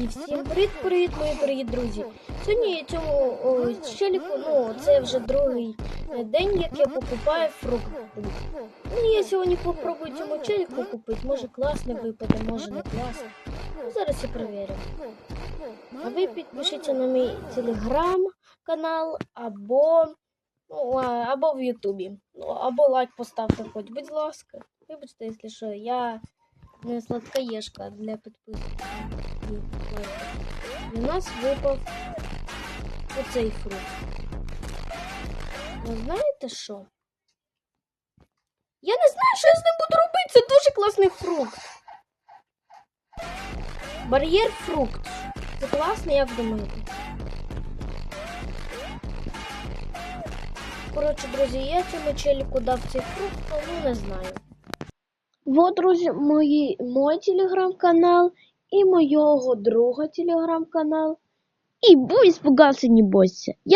І всім привіт, привіт, мої дорогі друзі. Сьогодні я цьому челіку, ну це вже другий день, як я покупаю фрукти. Ну я сьогодні попробую цьому челіку купити. Може класний випаде, може не класний. Ну, зараз я перевірю. А ви підпишіться на мій телеграм-канал або, ну, або в Ютубі. Ну, або лайк поставте хоч, будь ласка. Вибачте, якщо що, я не сладкоежка для підписників. У нас випав оцей фрукт. Ви знаєте що? Я не знаю, що я з ним буду робити. Це дуже класний фрукт. Бар'єр фрукт. Це класний, як думаєте? Коротше, друзі, я цьому челіку дав цей фрукт, ну не знаю. Вот, друзі, мої, мой телеграм-канал і моєго друга телеграм-канал. І бой испугался, не бойся. Я